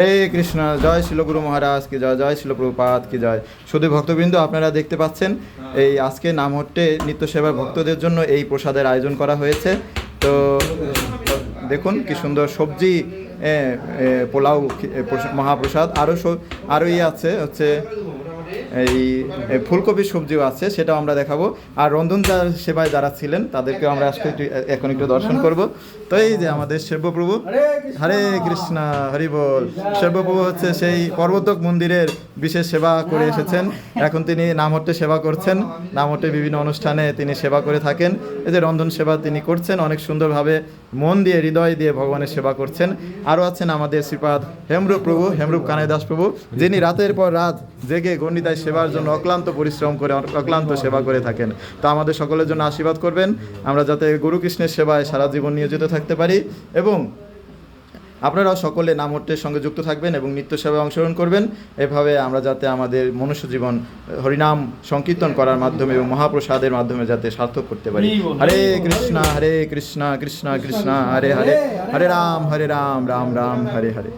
হরে কৃষ্ণ, জয় শিলগুরু মহারাজ কি জয় জয় শিল প্রভুপাত কি জয়। শুধু ভক্তবৃন্দ, আপনারা দেখতে পাচ্ছেন, এই আজকে নামহট্টে নিত্য সেবার ভক্তদের জন্য এই প্রসাদের আয়োজন করা হয়েছে। তো, দেখুন কি সুন্দর সবজি পোলাও মহাপ্রসাদ আরও আরও ইয়ে আছে, হচ্ছে এই ফুলকপি সবজিও আছে, সেটাও আমরা দেখাবো। আর রন্ধন সেবায় যারা ছিলেন তাদেরকে আমরা আজকে এখন একটু দর্শন করব। তো এই যে আমাদের সেব্যপ্রভু হরে কৃষ্ণ, হরি বল। হচ্ছে সেই পর্বতক মন্দিরের বিশেষ সেবা করে এসেছেন। এখন তিনি নামহট্টে সেবা করছেন। নামহট্টে বিভিন্ন অনুষ্ঠানে তিনি সেবা করে থাকেন। এই যে রন্ধন সেবা তিনি করছেন, অনেক সুন্দরভাবে মন দিয়ে, হৃদয় দিয়ে ভগবানের সেবা করছেন। আরও আছেন আমাদের শ্রীপাদ হেমরূপ প্রভু, হেমরূপ কানাই দাস প্রভু, যিনি রাতের পর রাত জেগে গণ্ডিতায় সেবার জন্য অক্লান্ত পরিশ্রম করে অক্লান্ত সেবা করে থাকেন। তো আমাদের সকলের জন্য আশীর্বাদ করবেন। আমরা যাতে গুরু কৃষ্ণের সেবায় সারা জীবন নিয়োজিত থাকতে পারি এবং আপনারাও সকলে নামহট্টের সঙ্গে যুক্ত থাকবেন এবং নিত্য সেবায় অংশগ্রহণ করবেন। এভাবে আমরা যাতে আমাদের মনুষ্য জীবন হরিনাম সংকীর্তন করার মাধ্যমে এবং মহাপ্রসাদের মাধ্যমে যাতে সার্থক করতে পারি। হরে কৃষ্ণ হরে কৃষ্ণ কৃষ্ণ কৃষ্ণ হরে হরে। হরে রাম হরে রাম রাম রাম হরে হরে।